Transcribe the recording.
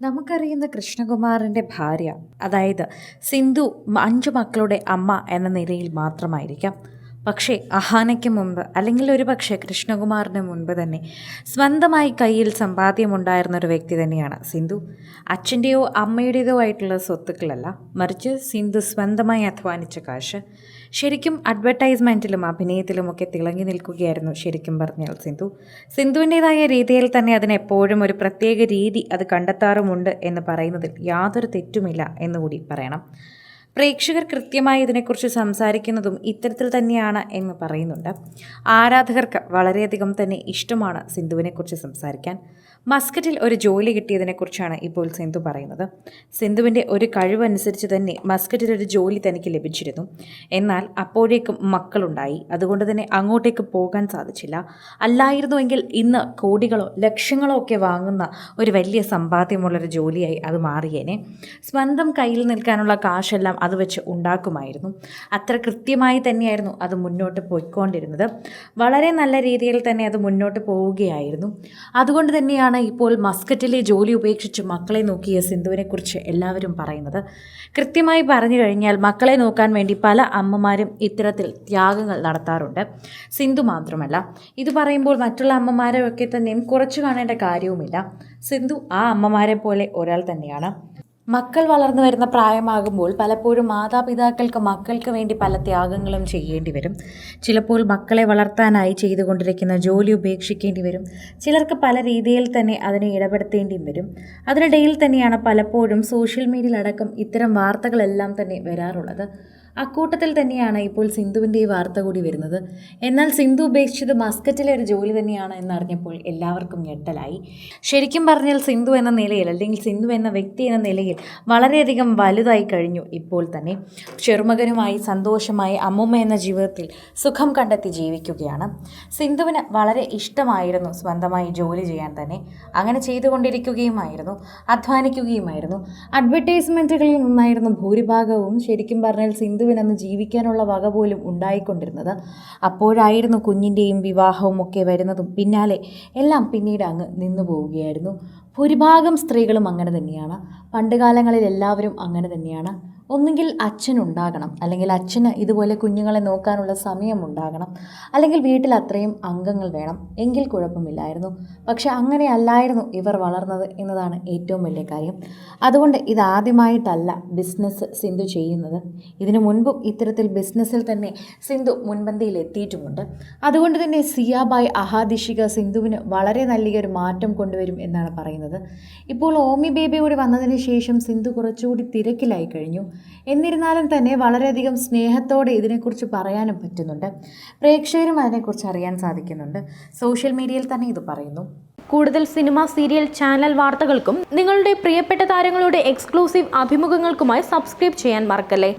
നമുക്കറിയുന്ന കൃഷ്ണകുമാറിന്റെ ഭാര്യ അതായത് സിന്ധു അഞ്ചു മക്കളുടെ അമ്മ എന്ന നിലയിൽ മാത്രമായിരിക്കാം. പക്ഷേ അഹാനയ്ക്ക് മുമ്പ് അല്ലെങ്കിൽ ഒരു പക്ഷേ കൃഷ്ണകുമാറിന് മുൻപ് തന്നെ സ്വന്തമായി കയ്യിൽ സമ്പാദ്യമുണ്ടായിരുന്ന ഒരു വ്യക്തി തന്നെയാണ് സിന്ധു. അച്ഛന്റെയോ അമ്മയുടേതോ ആയിട്ടുള്ള സ്വത്തുക്കളല്ല മറിച്ച് സിന്ധു സ്വന്തമായി അധ്വാനിച്ച കാശ്. ശരിക്കും അഡ്വർടൈസ്മെന്റിലും അഭിനയത്തിലുമൊക്കെ തിളങ്ങി നിൽക്കുകയായിരുന്നു ശരിക്കും പറഞ്ഞാൽ സിന്ധു. സിന്ധുവിന്റേതായ രീതിയിൽ തന്നെ അതിനെപ്പോഴും ഒരു പ്രത്യേക രീതി അത് കണ്ടെത്താറുമുണ്ട് എന്ന് പറയുന്നതിൽ യാതൊരു തെറ്റുമില്ല എന്നുകൂടി പറയണം. പ്രേക്ഷകർ കൃത്യമായി ഇതിനെക്കുറിച്ച് സംസാരിക്കുന്നതും ഇത്തരത്തിൽ തന്നെയാണ് എന്ന് പറയുന്നുണ്ട്. ആരാധകർക്ക് വളരെയധികം തന്നെ ഇഷ്ടമാണ് സിന്ധുവിനെക്കുറിച്ച് സംസാരിക്കാൻ. മസ്കറ്റിൽ ഒരു ജോലി കിട്ടിയതിനെക്കുറിച്ചാണ് ഇപ്പോൾ സിന്ധു പറയുന്നത്. സിന്ധുവിന്റെ ഒരു കഴിവനുസരിച്ച് തന്നെ മസ്കറ്റിൽ ഒരു ജോലി തനിക്ക് ലഭിച്ചിരുന്നു. എന്നാൽ അപ്പോഴേക്കും മക്കളുണ്ടായി. അതുകൊണ്ട് തന്നെ അങ്ങോട്ടേക്ക് പോകാൻ സാധിച്ചില്ല. അല്ലായിരുന്നുവെങ്കിൽ ഇന്ന് കോടികളോ ലക്ഷങ്ങളോ ഒക്കെ വാങ്ങുന്ന ഒരു വലിയ സമ്പാദ്യമുള്ളൊരു ജോലിയായി അത് മാറിയേനെ. സ്വന്തം കയ്യിൽ നിൽക്കാനുള്ള കാശെല്ലാം അത് വെച്ച് ഉണ്ടാക്കുമായിരുന്നു. അത്ര കൃത്യമായി തന്നെയായിരുന്നു അത് മുന്നോട്ട് പോയിക്കൊണ്ടിരുന്നത്. വളരെ നല്ല രീതിയിൽ തന്നെ അത് മുന്നോട്ട് പോവുകയായിരുന്നു. അതുകൊണ്ട് തന്നെയാണ് ഇപ്പോൾ മസ്കറ്റിലെ ജോലി ഉപേക്ഷിച്ച് മക്കളെ നോക്കിയ സിന്ധുവിനെക്കുറിച്ച് എല്ലാവരും പറയുന്നത്. കൃത്യമായി പറഞ്ഞു കഴിഞ്ഞാൽ മക്കളെ നോക്കാൻ വേണ്ടി പല അമ്മമാരും ഇത്തരത്തിൽ ത്യാഗങ്ങൾ നടത്താറുണ്ട്. സിന്ധു മാത്രമല്ല ഇത് പറയുമ്പോൾ മറ്റുള്ള അമ്മമാരെയൊക്കെ തന്നെയും കുറച്ച് കാണേണ്ട കാര്യവുമില്ല. സിന്ധു ആ അമ്മമാരെ പോലെ ഒരാൾ തന്നെയാണ്. മക്കൾ വളർന്നു വരുന്ന പ്രായമാകുമ്പോൾ പലപ്പോഴും മാതാപിതാക്കൾക്ക് മക്കൾക്ക് വേണ്ടി പല ത്യാഗങ്ങളും ചെയ്യേണ്ടി വരും. ചിലപ്പോൾ മക്കളെ വളർത്താനായി ചെയ്തുകൊണ്ടിരിക്കുന്ന ജോലി ഉപേക്ഷിക്കേണ്ടി വരും. ചിലർക്ക് പല രീതിയിൽ തന്നെ അതിനെ ഇടപെടുത്തേണ്ടിയും വരും. അതിനിടയിൽ തന്നെയാണ് പലപ്പോഴും സോഷ്യൽ മീഡിയയിലടക്കം ഇത്തരം വാർത്തകളെല്ലാം തന്നെ വരാറുള്ളത്. അക്കൂട്ടത്തിൽ തന്നെയാണ് ഇപ്പോൾ സിന്ധുവിന്റെ ഈ വാർത്ത കൂടി വരുന്നത്. എന്നാൽ സിന്ധു ഉപേക്ഷിച്ചത് മസ്കറ്റിലെ ഒരു ജോലി തന്നെയാണ് എന്നറിഞ്ഞപ്പോൾ എല്ലാവർക്കും ഞെട്ടലായി. ശരിക്കും പറഞ്ഞാൽ സിന്ധു എന്ന നിലയിൽ അല്ലെങ്കിൽ സിന്ധു എന്ന വ്യക്തി എന്ന നിലയിൽ വളരെയധികം വലുതായി കഴിഞ്ഞു ഇപ്പോൾ തന്നെ. ചെറുമകനുമായി സന്തോഷമായി അമ്മുമ്മ എന്ന ജീവിതത്തിൽ സുഖം കണ്ടെത്തി ജീവിക്കുകയാണ്. സിന്ധുവിന് വളരെ ഇഷ്ടമായിരുന്നു സ്വന്തമായി ജോലി ചെയ്യാൻ തന്നെ. അങ്ങനെ ചെയ്തുകൊണ്ടിരിക്കുകയുമായിരുന്നു അധ്വാനിക്കുകയുമായിരുന്നു. അഡ്വർടൈസ്മെന്റുകളിൽ നിന്നായിരുന്നു ഭൂരിഭാഗവും ശരിക്കും പറഞ്ഞാൽ സിന്ധുവിനന്ന് ജീവിക്കാനുള്ള വക പോലും ഉണ്ടായിക്കൊണ്ടിരുന്നത്. അപ്പോഴായിരുന്നു കുഞ്ഞിന്റെയും വിവാഹവും ഒക്കെ വരുന്നതും പിന്നാലെ എല്ലാം പിന്നീട് അങ്ങ് നിന്നു പോവുകയായിരുന്നു. ഭൂരിഭാഗം സ്ത്രീകളും അങ്ങനെ തന്നെയാണ്. പണ്ടുകാലങ്ങളിൽ എല്ലാവരും അങ്ങനെ തന്നെയാണ്. ഒന്നുകിൽ അച്ഛനുണ്ടാകണം അല്ലെങ്കിൽ അച്ഛന് ഇതുപോലെ കുഞ്ഞുങ്ങളെ നോക്കാനുള്ള സമയം ഉണ്ടാകണം അല്ലെങ്കിൽ വീട്ടിൽ അത്രയും അംഗങ്ങൾ വേണം എങ്കിൽ കുഴപ്പമില്ലായിരുന്നു. പക്ഷെ അങ്ങനെ അല്ലായിരുന്നു ഇവർ വളർന്നത് എന്നതാണ് ഏറ്റവും വലിയ കാര്യം. അതുകൊണ്ട് ഇതാദ്യമായിട്ടല്ല ബിസിനസ് സിന്ധു ചെയ്യുന്നത്. ഇതിനു മുൻപും ഇത്തരത്തിൽ ബിസിനസ്സിൽ തന്നെ സിന്ധു മുൻപന്തിയിൽ എത്തിയിട്ടുമുണ്ട്. അതുകൊണ്ട് തന്നെ സിയാബായ് അഹാദിഷിക സിന്ധുവിന് വളരെ നല്ലൊരു മാറ്റം കൊണ്ടുവരും എന്നാണ് പറയുന്നത്. ഇപ്പോൾ ഓമി ബേബി കൂടി വന്നതിന് ശേഷം സിന്ധു കുറച്ചുകൂടി തിരക്കിലായി കഴിഞ്ഞു. എന്നിരുന്നാലും തന്നെ വളരെയധികം സ്നേഹത്തോടെ ഇതിനെക്കുറിച്ച് പറയാനും പറ്റുന്നുണ്ട്. പ്രേക്ഷകരും അതിനെക്കുറിച്ച് അറിയാൻ സാധിക്കുന്നുണ്ട്. സോഷ്യൽ മീഡിയയിൽ തന്നെ ഇത് പറയുന്നു. കൂടുതൽ സിനിമ സീരിയൽ ചാനൽ വാർത്തകൾക്കും നിങ്ങളുടെ പ്രിയപ്പെട്ട താരങ്ങളുടെ എക്സ്ക്ലൂസീവ് അഭിമുഖങ്ങൾക്കുമായി സബ്സ്ക്രൈബ് ചെയ്യാൻ മറക്കല്ലേ?